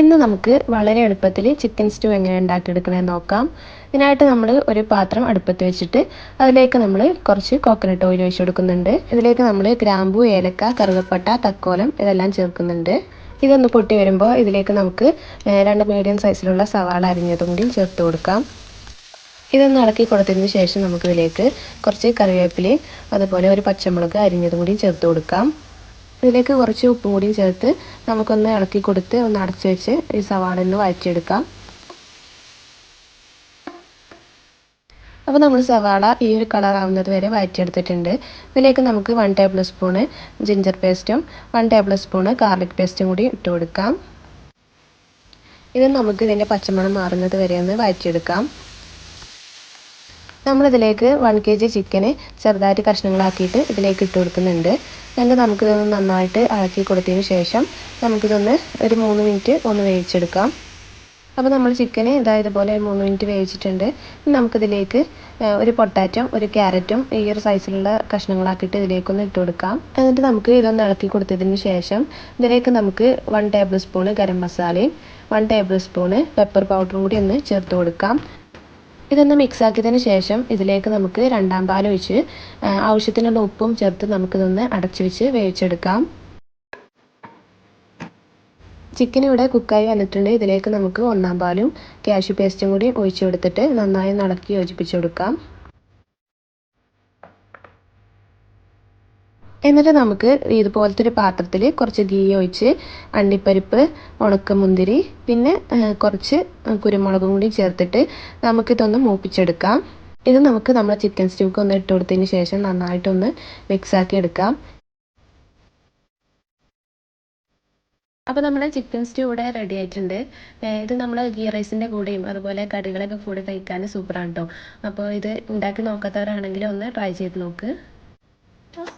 ഇന്ന് നമുക്ക് വളരെ എളുപ്പത്തിൽ ചിക്കൻ സ്റ്റൂ എങ്ങനെ ഉണ്ടാക്കിയെടുക്കണമെന്ന് നോക്കാം. ഇതിനായിട്ട് നമ്മൾ ഒരു പാത്രം അടുപ്പത്ത് വെച്ചിട്ട് അതിലേക്ക് നമ്മൾ കുറച്ച് കോക്കനട്ട് ഓയിൽ ഒഴിച്ച് കൊടുക്കുന്നുണ്ട്. ഇതിലേക്ക് നമ്മൾ ഗ്രാമ്പു ഏലക്ക കറുകപ്പട്ട തക്കോലം ഇതെല്ലാം ചേർക്കുന്നുണ്ട്. ഇതൊന്ന് പൊട്ടി വരുമ്പോൾ ഇതിലേക്ക് നമുക്ക് രണ്ട് മീഡിയം സൈസിലുള്ള സവാള അരിഞ്ഞതും കൂടി ചേർത്ത് കൊടുക്കാം. ഇതൊന്ന് ഇളക്കി കൊടുത്തതിന് ശേഷം നമുക്ക് ഇതിലേക്ക് കുറച്ച് കറിവേപ്പിലയും അതുപോലെ ഒരു പച്ചമുളക് അരിഞ്ഞതും കൂടി ചേർത്ത് കൊടുക്കാം. ഇതിലേക്ക് കുറച്ച് ഉപ്പും കൂടിയും ചേർത്ത് നമുക്കൊന്ന് ഇളക്കി കൊടുത്ത് ഒന്ന് അടച്ചു വെച്ച് ഈ സവാള ഒന്ന് വഴറ്റിയെടുക്കാം. അപ്പോൾ നമ്മൾ സവാള ഈ ഒരു കളർ ആവുന്നത് വരെ വഴറ്റിയെടുത്തിട്ടുണ്ട്. ഇതിലേക്ക് നമുക്ക് വൺ ടേബിൾ സ്പൂണ് ജിഞ്ചർ പേസ്റ്റും വൺ ടേബിൾ സ്പൂണ് ഗാർലിക് പേസ്റ്റും കൂടി ഇട്ട് കൊടുക്കാം. ഇത് നമുക്ക് ഇതിന്റെ പച്ചമണം മാറുന്നത് വരെ ഒന്ന് വഴറ്റിയെടുക്കാം. നമ്മളിതിലേക്ക് വൺ കെ ജി ചിക്കന് ചെറുതായിട്ട് കഷ്ണങ്ങളാക്കിയിട്ട് ഇതിലേക്ക് ഇട്ട് കൊടുക്കുന്നുണ്ട്. എന്നിട്ട് നമുക്കിതൊന്ന് നന്നായിട്ട് ഇളക്കി കൊടുത്തതിന് ശേഷം നമുക്കിതൊന്ന് ഒരു മൂന്ന് മിനിറ്റ് ഒന്ന് വേവിച്ചെടുക്കാം. അപ്പോൾ നമ്മൾ ചിക്കന് ഇതാ ഇതുപോലെ മൂന്ന് മിനിറ്റ് വേവിച്ചിട്ടുണ്ട്. നമുക്കിതിലേക്ക് ഒരു പൊട്ടാറ്റോ ഒരു ക്യാരറ്റും ഈ ഒരു സൈസിലുള്ള കഷ്ണങ്ങളാക്കിയിട്ട് ഇതിലേക്കൊന്ന് ഇട്ട് കൊടുക്കാം. എന്നിട്ട് നമുക്ക് ഇതൊന്ന് ഇളക്കി കൊടുത്തതിന് ശേഷം ഇതിലേക്ക് നമുക്ക് വൺ ടേബിൾ സ്പൂണ് ഗരം മസാലയും വൺ ടേബിൾ സ്പൂണ് പെപ്പർ പൗഡറും കൂടി ഒന്ന് ചേർത്ത് കൊടുക്കാം. ഇതൊന്ന് മിക്സ് ആക്കിയതിന് ശേഷം ഇതിലേക്ക് നമുക്ക് രണ്ടാം പാൽ ഒഴിച്ച് ആവശ്യത്തിനുള്ള ഉപ്പും ചേർത്ത് നമുക്കിതൊന്ന് അടച്ചു വെച്ച് വേവിച്ചെടുക്കാം. ചിക്കൻ ഇവിടെ കുക്കായി വന്നിട്ടുണ്ട്. ഇതിലേക്ക് നമുക്ക് ഒന്നാം പാലും കാഷ്യൂ പേസ്റ്റും കൂടി ഒഴിച്ചു കൊടുത്തിട്ട് നന്നായി ഇളക്കി യോജിപ്പിച്ച് കൊടുക്കാം. എന്നിട്ട് നമുക്ക് ഇതുപോലത്തെ ഒരു പാത്രത്തിൽ കുറച്ച് ഗീ ഒഴിച്ച് അണ്ടിപ്പരിപ്പ് ഉണക്കമുന്തിരി പിന്നെ കുറച്ച് കുരുമുളകും കൂടി ചേർത്തിട്ട് നമുക്കിതൊന്ന് മൂപ്പിച്ചെടുക്കാം. ഇത് നമുക്ക് നമ്മുടെ ചിക്കൻ സ്റ്റൂക്ക് ഒന്ന് ഇട്ട് കൊടുത്തതിന് ശേഷം നന്നായിട്ടൊന്ന് മിക്സാക്കി എടുക്കാം. അപ്പോൾ നമ്മുടെ ചിക്കൻ സ്റ്റൂ ഇവിടെ റെഡി ആയിട്ടുണ്ട്. ഇത് നമ്മൾ ഗീ റൈസിന്റെ കൂടെയും അതുപോലെ കടികളൊക്കെ കൂടെ കഴിക്കാൻ സൂപ്പറാണ് കേട്ടോ അപ്പോൾ ഇത് ഉണ്ടാക്കി നോക്കാത്തവരാണെങ്കിൽ ഒന്ന് ട്രൈ ചെയ്ത് നോക്ക്.